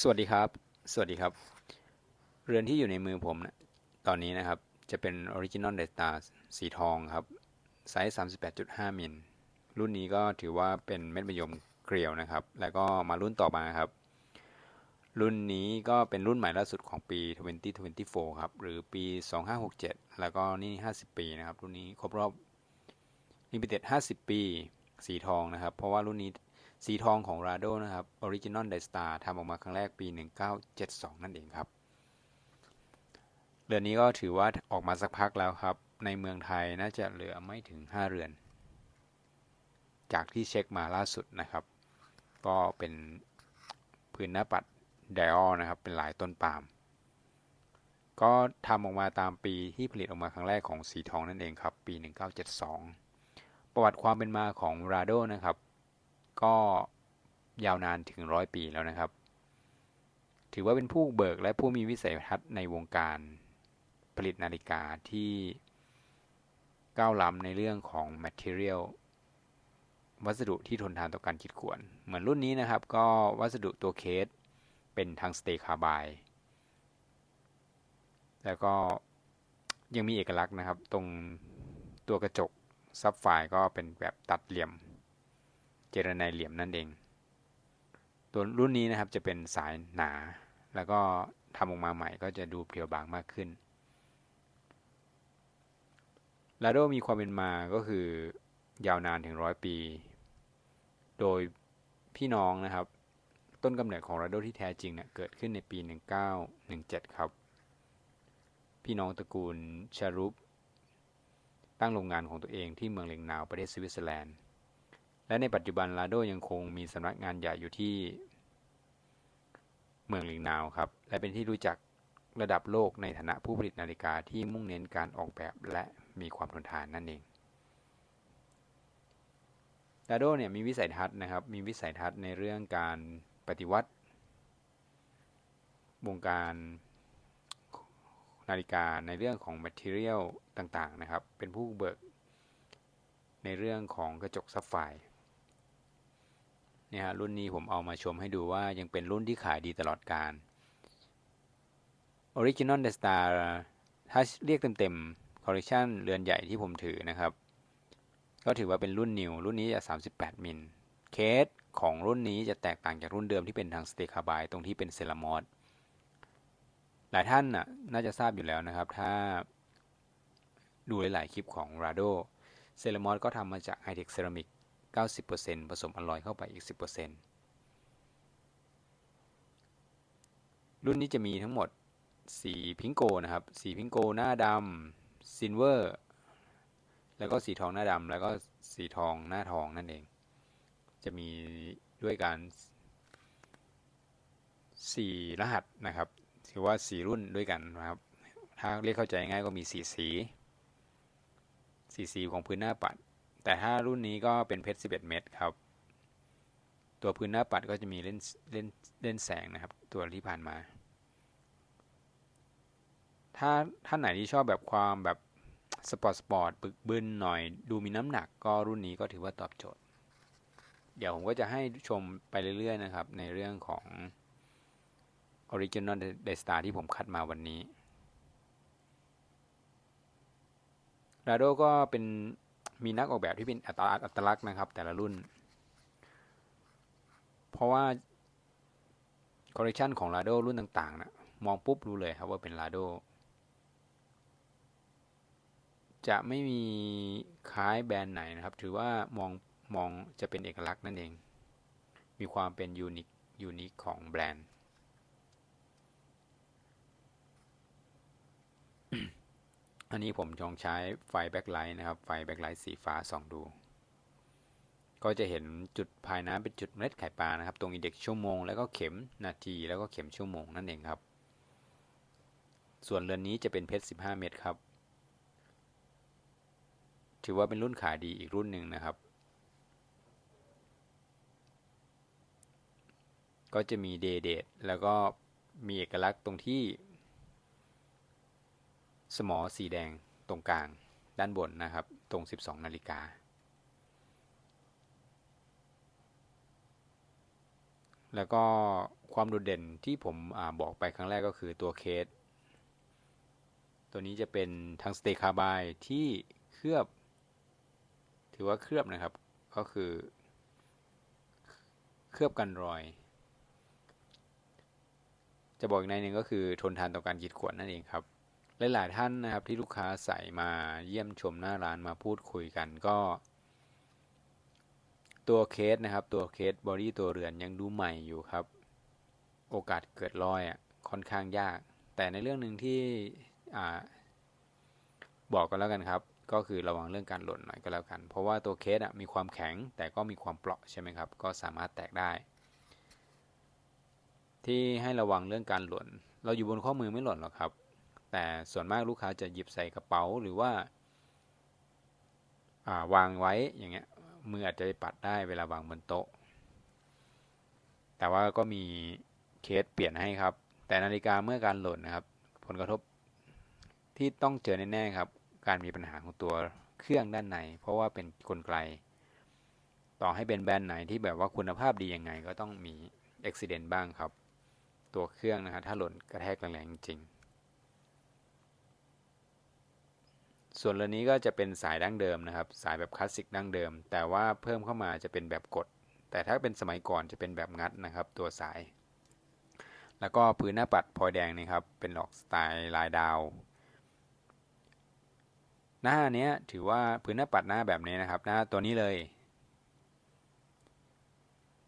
สวัสดีครับ สวัสดีครับ เรือนที่อยู่ในมือผมนะตอนนี้นะครับ จะเป็น Original Delta สีทองครับ ไซส์ 38.5 มิล รุ่นนี้ก็ถือว่าเป็นเม็ดมะยมเกลียวนะครับ แล้วก็มารุ่นต่อมาครับ รุ่นนี้ก็เป็นรุ่นใหม่ล่าสุดของปี 2024 ครับ หรือปี 2567 แล้วก็นี่ 50 ปีนะครับ รุ่นนี้ครบรอบ Limited 50 ปี สีทองนะครับ เพราะว่ารุ่นนี้ สีทองของ Rado นะครับ Original d a y Star ทำออกมาครั้งแรกปี 1972 นั่นเองครับเรือนนี้ก็ถือว่าออกมาสักพักแล้วครับ ในเมืองไทยน่าจะเหลือไม่ถึง 5 เรือน จากที่เช็คมาล่าสุดนะครับ ก็เป็นพื้นหน้าปัดไดออนะครับ เป็นลายต้นปาล์มก็ทำออกมาตามปีที่ผลิตออกมาครั้งแรกของสีทองนั่นเองครับ ปี 1972 ประวัติความเป็นมาของ Rado นะครับ ก็ยาวนานถึงร้อยปีแล้วนะครับ ถือว่าเป็นผู้เบิกและผู้มีวิสัยทัศน์ในวงการผลิตนาฬิกาที่ก้าวล้ำในเรื่องของ material วัสดุที่ทนทานต่อการขีดข่วน เหมือนรุ่นนี้นะครับ ก็วัสดุตัวเคสเป็นทางสเตคาบาย แล้วก็ยังมีเอกลักษณ์นะครับ ตรงตัวกระจกซับไฟก็เป็นแบบตัดเหลี่ยม เจรไนเหลี่ยมนั่นเอง ตัวรุ่นนี้นะครับจะเป็นสายหนา แล้วก็ทำออกมาใหม่ก็จะดูเปรียวบางมากขึ้นลาโดมีความเป็นมาก็คือยาวนานถึงร้อยปี โดยพี่น้องนะครับ ต้นกำเนิดของลาโดที่แท้จริงเนี่ยเกิดขึ้นในปี 1917 ครับ พี่น้องตระกูลชารุปตั้งโรงงานของตัวเองที่เมืองเลงนาวประเทศสวิตเซอร์แลนด์ และในปัจจุบันลาโดยังคงมีสำนักงานใหญ่อยู่ที่เมืองลิงนาวครับ และเป็นที่รู้จักระดับโลกในฐานะผู้ผลิตนาฬิกาที่มุ่งเน้นการออกแบบและมีความทนทานนั่นเองลาโดเนี่ยมีวิสัยทัศน์นะครับ มีวิสัยทัศน์ในเรื่องการปฏิวัติ วงการนาฬิกาในเรื่องของ Material ต่างๆนะครับ เป็นผู้เบิกในเรื่องของกระจกซับไฟเนี่ฮะรุ่นนี้ผมเอามาชมให้ดูว่ายังเป็นรุ่นที่ขายดีตลอดการ Original The Star ถ้าเรียกเต็มๆ Collection เรือนใหญ่ที่ผมถือนะครับ ก็ถือว่าเป็นรุ่นนิว รุ่นนี้จะ 38 มิล เคสของรุ่นนี้จะแตกต่างจากรุ่นเดิมที่เป็นทางสเตคาบายตรงที่เป็นเซรามอสหลายท่านน่ะน่าจะทราบอยู่แล้วนะครับ ถ้าดูหลายๆคลิปของ Rado เซรามอสก็ทำมาจากไฮเทคเซรามิก 90%ผสมอลลอยเข้าไปอีก 10%รุ่นนี้จะมีทั้งหมดสีพิงโกนะครับ สีพิงโกหน้าดำซินเวอร์ แล้วก็สีทองหน้าดำแล้วก็สีทองหน้าทองนั่นเอง จะมีด้วยกันสี่รหัสนะครับถือว่าสีรุ่นด้วยกันนะครับ ถ้าเรียกเข้าใจง่ายก็มีสีสีสีสีของพื้นหน้าปัด แต่ถ้ารุ่นนี้ก็เป็นเพชร 11 เม็ดครับ ตัวพื้นหน้าปัดก็จะมีเล่นเล่นเล่นแสงนะครับ ตัวที่ผ่านมา ถ้าท่านไหนที่ชอบแบบความแบบสปอร์ตสปอร์ตบึกบึนหน่อยดูมีน้ำหนักก็รุ่นนี้ก็ถือว่าตอบโจทย์ เดี๋ยวผมก็จะให้ชมไปเรื่อยๆนะครับในเรื่องของ Original d a y Star ที่ผมคัดมาวันนี้ r a d o ก็เป็น มีนักออกแบบที่เป็นอัตอัตลักษณ์นะครับ แต่ละรุ่น เพราะว่าคอลเลคชันของ Rado รุ่นต่างๆนะมองปุ๊บรู้เลยครับว่าเป็น Rado จะไม่มีคล้ายแบรนด์ไหนนะครับ ถือว่ามองมองจะเป็นเอกลักษณ์นั่นเอง มีความเป็นยูนิคยูนิคของแบรนด์ อันนี้ผมจองใช้ไฟแบ็คไลท์นะครับ ไฟแบ็คไลท์สีฟ้าส่องดู ก็จะเห็นจุดภายน้ำเป็นจุดเมล็ดไข่ปลานะครับ ตรงอินเด็กชั่วโมง แล้วก็เข็มนาทีแล้วก็เข็มชั่วโมงนั่นเองครับ ส่วนเรือนนี้จะเป็นเพชร 15 เม็ดครับ ถือว่าเป็นรุ่นขายดีอีกรุ่นหนึ่งนะครับ ก็จะมีเดเดตแล้วก็มีเอกลักษณ์ตรงที่ สมอสีแดงตรงกลางด้านบนนะครับ ตรง 12 นาฬิกา แล้วก็ความโดดเด่นที่ผมอบอกไปครั้งแรกก็คือตัวเคส ตัวนี้จะเป็นทางสเตคาบายที่เคลือบ ถือว่าเคลือบนะครับ ก็คือ เคลือบกันรอย จะบอกอีกในหนึ่งก็คือทนทานต่อการกีดข่วนนั่นเองครับ หลาย ๆ ท่านนะครับที่ลูกค้าใส่มาเยี่ยมชมหน้าร้านมาพูดคุยกันก็ ตัวเคสนะครับตัวเคสบอดี้ตัวเรือนยังดูใหม่อยู่ครับ โอกาสเกิดรอยอะค่อนข้างยาก แต่ในเรื่องหนึ่งที่บอกกันแล้วกันครับ ก็คือระวังเรื่องการหล่นหน่อยก็แล้วกัน เพราะว่าตัวเคสอะมีความแข็งแต่ก็มีความเปราะใช่ไหมครับ ก็สามารถแตกได้ ที่ให้ระวังเรื่องการหล่น เราอยู่บนข้อมือไม่หล่นหรอกครับ แต่ส่วนมากลูกค้าจะหยิบใส่กระเป๋าหรือว่า วางไว้อย่างเงี้ยมืออาจจะไปปัดได้เวลาวางบนโต๊ะ แต่ว่าก็มีเคสเปลี่ยนให้ครับ แต่นาฬิกาเมื่อการหล่นนะครับ ผลกระทบที่ต้องเจอแน่ๆครับ การมีปัญหาของตัวเครื่องด้านใน เพราะว่าเป็นกลไก ต่อให้เป็นแบรนด์ไหนที่แบบว่าคุณภาพดียังไง ก็ต้องมีอุบิเหตุบ้างครับ ตัวเครื่องนะครับถ้าหล่นกระแทกแรงๆจริง ส่วนเรือนี้ก็จะเป็นสายดั้งเดิมนะครับ สายแบบคลาสสิกดั้งเดิม แต่ว่าเพิ่มเข้ามาจะเป็นแบบกด แต่ถ้าเป็นสมัยก่อนจะเป็นแบบงัดนะครับ ตัวสาย แล้วก็พื้นหน้าปัดพลอยแดงนี่ครับ เป็นหลอกสไตล์ลายดาว หน้านี้ถือว่าพื้นหน้าปัดหน้าแบบนี้นะครับ หน้าตัวนี้เลย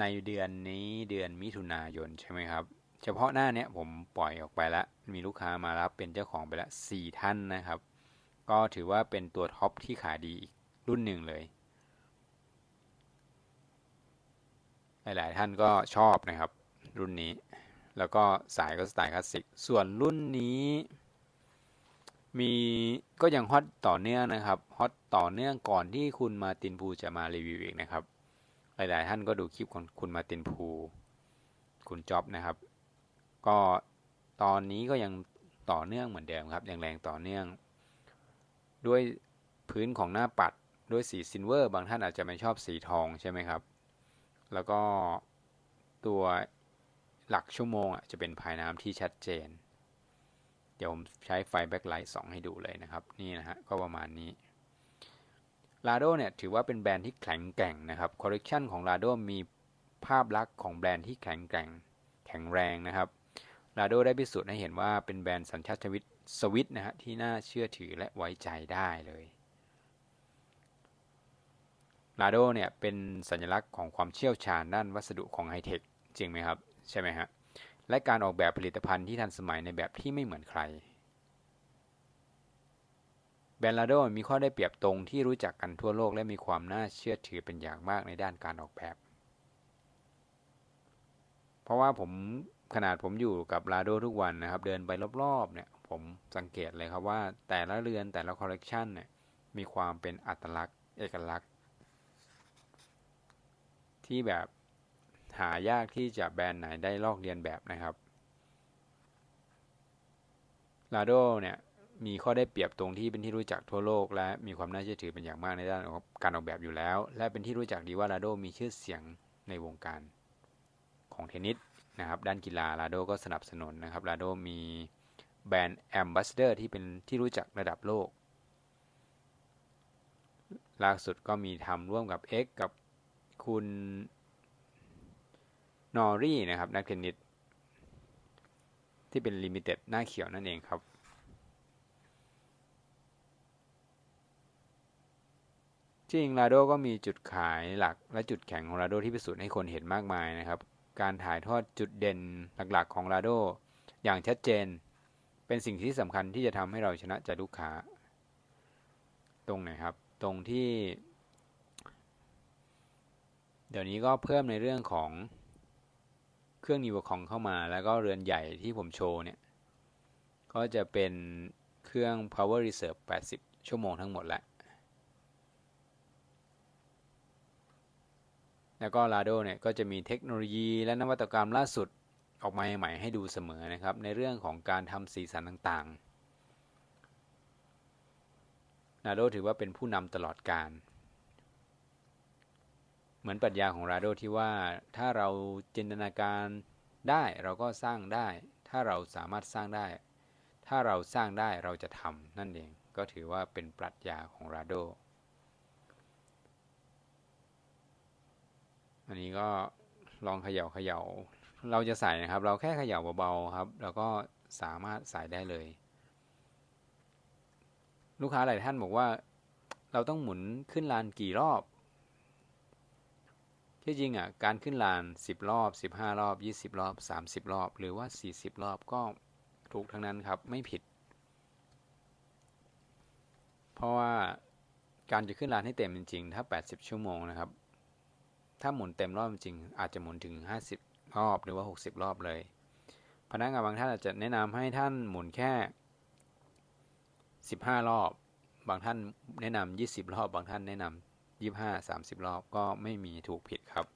ในเดือนนี้เดือนมิถุนายนใช่ไหมครับ เฉพาะหน้านี้ผมปล่อยออกไปแล้วมีลูกค้ามารับเป็นเจ้าของไปแล้วสี่ท่านนะครับ ก็ถือว่าเป็นตัวท็อปที่ขายดีอีกรุ่นหนึ่งเลย หลายๆท่านก็ชอบนะครับ รุ่นนี้ แล้วก็สายก็สไตล์คลาสสิก ส่วนรุ่นนี้ มีก็ยังฮอตต่อเนื่องนะครับฮอตต่อเนื่องก่อนที่คุณมาตินภูจะมารีวิวอีกนะครับ หลายๆท่านก็ดูคลิปของคุณมาตินภูคุณจ็อบนะครับ ก็ตอนนี้ก็ยังต่อเนื่องเหมือนเดิมครับยังแรงต่อเนื่อง ด้วยพื้นของหน้าปัดด้วยสีซิลเวอร์บางท่านอาจจะไม่ชอบสีทองใช่ไหมครับ แล้วก็ตัวหลักชั่วโมงอะจะเป็นภายน้ำที่ชัดเจน เดี๋ยวผมใช้ไฟแบ็คไลท์2ให้ดูเลยนะครับ นี่นะฮะก็ประมาณนี้ลาโดเนี่ยถือว่าเป็นแบรนด์ที่แข็งแกร่งนะครับคอลเลกชันของลาโดมีภาพลักษณ์ของแบรนด์ที่แข็งแกร่ง แข็งแรงนะครับลาโดได้พิสูจน์ให้เห็นว่าเป็นแบรนด์สัญชาติชวิทสวิตนะฮะที่น่าเชื่อถือและไว้ใจได้เลยลาโดเนี่ยเป็นสัญลักษณ์ของความเชี่ยวชาญด้านวัสดุของไฮเทคจริงไหมครับ ใช่ไหมฮะและการออกแบบผลิตภัณฑ์ที่ทันสมัยในแบบที่ไม่เหมือนใคร แบรนด์ลาโดมีข้อได้เปรียบตรงที่รู้จักกันทั่วโลกและมีความน่าเชื่อถือเป็นอย่างมากในด้านการออกแบบ เพราะว่าผมขนาดผมอยู่กับลาโดทุกวันนะครับ เดินไปรอบๆเนี่ย ผมสังเกตเลยครับว่าแต่ละเรือนแต่ละคอลเลกชันเนี่ยมีความเป็นอัตลักษณ์ เอกลักษณ์ ที่แบบหายากที่จะแบรนด์ไหนได้ลอกเรียนแบบนะครับลาโดเนี่ยมีข้อได้เปรียบตรงที่เป็นที่รู้จักทั่วโลก และมีความน่าเชื่อถือเป็นอย่างมากในด้านการออกแบบอยู่แล้ว และเป็นที่รู้จักดีว่าลาโดมีชื่อเสียงในวงการของเทนนิสนะครับ ด้านกีฬาลาโดก็สนับสนุนนะครับลาโดมี แบรนด์แอมบาสเดอร์ที่เป็นที่รู้จักระดับโลก ล่าสุดก็มีทำร่วมกับ X กับคุณนอรี่นะครับ นักเทนนิสที่เป็นลิมิเต็ดหน้าเขียวนั่นเองครับ จริงลาโดก็มีจุดขายหลักและจุดแข็งของลาโดที่พิสูจน์ให้คนเห็นมากมายนะครับ การถ่ายทอดจุดเด่นหลักๆของลาโดอย่างชัดเจน เป็นสิ่งที่สำคัญที่จะทำให้เราชนะใจลูกค้า ตรงไหนครับ ตรงที่ เดี๋ยวนี้ก็เพิ่มในเรื่องของเครื่องนิวคองเข้ามา แล้วก็เรือนใหญ่ที่ผมโชว์เนี่ย ก็จะเป็นเครื่อง power reserve 80 ชั่วโมงทั้งหมดแล้วแล้วก็ลาโดเนี่ยก็จะมีเทคโนโลยีและนวัตกรรมล่าสุด ออกมาใหม่ให้ดูเสมอนะครับ ในเรื่องของการทำสีสันต่างๆ นาโดถือว่าเป็นผู้นำตลอดการ เหมือนปรัชญาของราโดที่ว่าถ้าเราจินตนาการได้เราก็สร้างได้ ถ้าเราสามารถสร้างได้ ถ้าเราสร้างได้เราจะทำนั่นเอง ก็ถือว่าเป็นปรัชญาของราโด อันนี้ก็ลองเขย่าเขย่า เราจะใส่นะครับ เราแค่เขย่าเบาๆครับ แล้วก็สามารถใส่ได้เลย ลูกค้าหลายท่านบอกว่า เราต้องหมุนขึ้นลานกี่รอบที่จริงอะการขึ้นลาน 10 รอบ 15 รอบ 20 รอบ 30 รอบ หรือว่า 40 รอบก็ถูกทั้งนั้นครับไม่ผิด เพราะว่าการจะขึ้นลานให้เต็มจริงๆ ถ้า 80 ชั่วโมงนะครับ ถ้าหมุนเต็มรอบจริงอาจจะหมุนถึง 50 รอบหรือว่า 60 รอบเลย พนักงานบางท่านอาจจะแนะนำให้ท่านหมุนแค่ 15 รอบ บางท่านแนะนำ20 รอบ บางท่านแนะนำ25 30 รอบก็ไม่มีถูกผิดครับ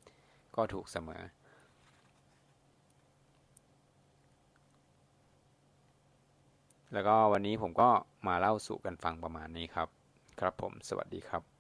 ก็ถูกเสมอ แล้วก็วันนี้ผมก็มาเล่าสู่กันฟังประมาณนี้ครับ ครับผม สวัสดีครับ